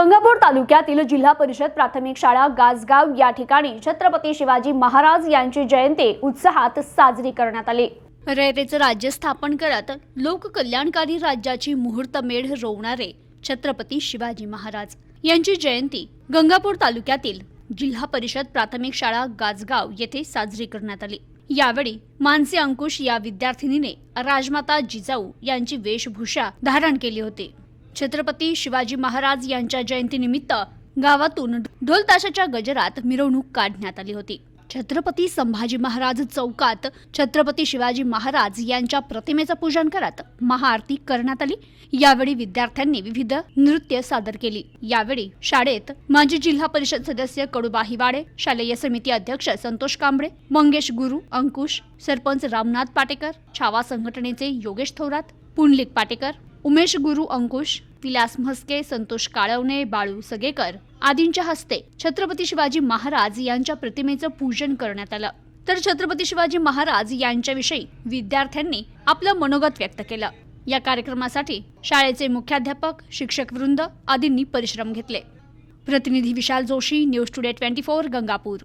गंगापूर तालुक्यातील जिल्हा परिषद प्राथमिक शाळा गाजगाव या ठिकाणी छत्रपती शिवाजी महाराज यांची जयंती उत्साहात साजरी करण्यात आली. रयतेचं राज्य स्थापन करत लोककल्याणकारी राज्याची मुहूर्तमेढ रोवणारे छत्रपती शिवाजी महाराज यांची जयंती गंगापूर तालुक्यातील जिल्हा परिषद प्राथमिक शाळा गाजगाव येथे साजरी करण्यात आली. यावेळी मानसी अंकुश या विद्यार्थिनीने राजमाता जिजाऊ यांची वेशभूषा धारण केली होती. छत्रपती शिवाजी महाराज यांच्या जयंतीनिमित्त गावातून ढोल ताशाच्या गजरात मिरवणूक काढण्यात आली होती. छत्रपती संभाजी महाराज चौकात छत्रपती शिवाजी महाराज यांच्या प्रतिमेचं पूजन करत महाआरती करण्यात आली. यावेळी विद्यार्थ्यांनी विविध नृत्य सादर केली. यावेळी शाळेत माजी जिल्हा परिषद सदस्य कडुबा हिवाडे शालेय समिती अध्यक्ष संतोष कांबळे मंगेश गुरु अंकुश सरपंच रामनाथ पाटेकर छावा संघटनेचे योगेश थोरात पुंडलिक पाटेकर उमेश गुरु अंकुश विलास म्हस्के संतोष काळवणे बाळू सगेकर आदींच्या हस्ते छत्रपती शिवाजी महाराज यांच्या प्रतिमेचं पूजन करण्यात आलं. तर छत्रपती शिवाजी महाराज यांच्याविषयी विद्यार्थ्यांनी आपलं मनोगत व्यक्त केलं. या कार्यक्रमासाठी शाळेचे मुख्याध्यापक शिक्षक वृंद आदींनी परिश्रम घेतले. प्रतिनिधी Vishal Joshi news today twenty four Gangapur.